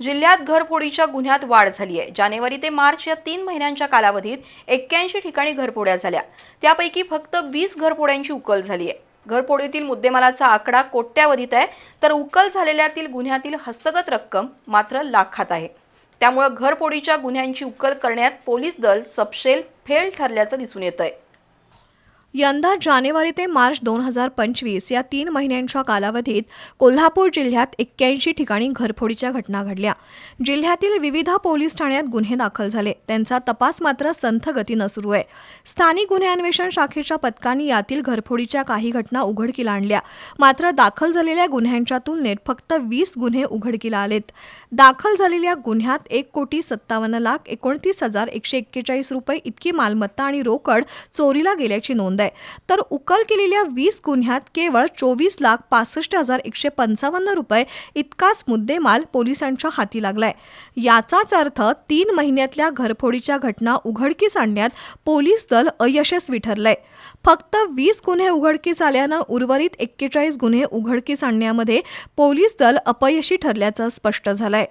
जिल्ह्यात घरफोडीच्या गुन्ह्यात वाढ झाली आहे जानेवारी ते मार्च या तीन महिन्यांच्या कालावधीत एक्क्याऐंशी ठिकाणी घरफोड्या झाल्या. त्यापैकी फक्त वीस घरफोड्यांची उकल झाली आहे घरफोडीतील मुद्देमालाचा आकडा कोट्यावधीत आहे तर उकल झालेल्यातील गुन्ह्यातील हस्तगत रक्कम मात्र लाखात आहे. त्यामुळं घरफोडीच्या गुन्ह्यांची उकल करण्यात पोलीस दल सपशेल फेल ठरल्याचं दिसून येत आहे यंदा जानेवारी ते मार्च दोन हजार पंचवीस या तीन महिन्यांच्या कालावधीत कोल्हापूर जिल्ह्यात एक्क्याऐंशी ठिकाणी घरफोडीच्या घटना घडल्या. जिल्ह्यातील विविध पोलीस ठाण्यात गुन्हे दाखल झाले. त्यांचा तपास मात्र संथ गतीनं सुरू आहे. स्थानिक गुन्हे अन्वेषण शाखेच्या पथकांनी यातील घरफोडीच्या काही घटना उघडकीला आणल्या. मात्र दाखल झालेल्या गुन्ह्यांच्या तुलनेत फक्त वीस गुन्हे उघडकीला आलेत. दाखल झालेल्या गुन्ह्यात एक कोटी सत्तावन्न लाख एकोणतीस हजार एकशे एक्केचाळीस रुपये इतकी मालमत्ता आणि रोकड चोरीला गेल्याची नोंद आहे. तर उकल केलेल्या वीस गुन्ह्यात केवळ चोवीस लाख पासष्ट हजार एकशे पंचावन्न रुपये इतकाच मुद्देमाल पोलिसांच्या हाती लागलाय. याचाच अर्थ तीन महिन्यातल्या घरफोडीच्या घटना उघडकीस आणण्यात पोलीस दल अयशस्वी ठरलंय. फक्त वीस गुन्हे उघडकीस आल्यानं उर्वरित एक्केचाळीस गुन्हे उघडकीस आणण्यामध्ये पोलीस दल अपयशी ठरल्याचं स्पष्ट झालंय.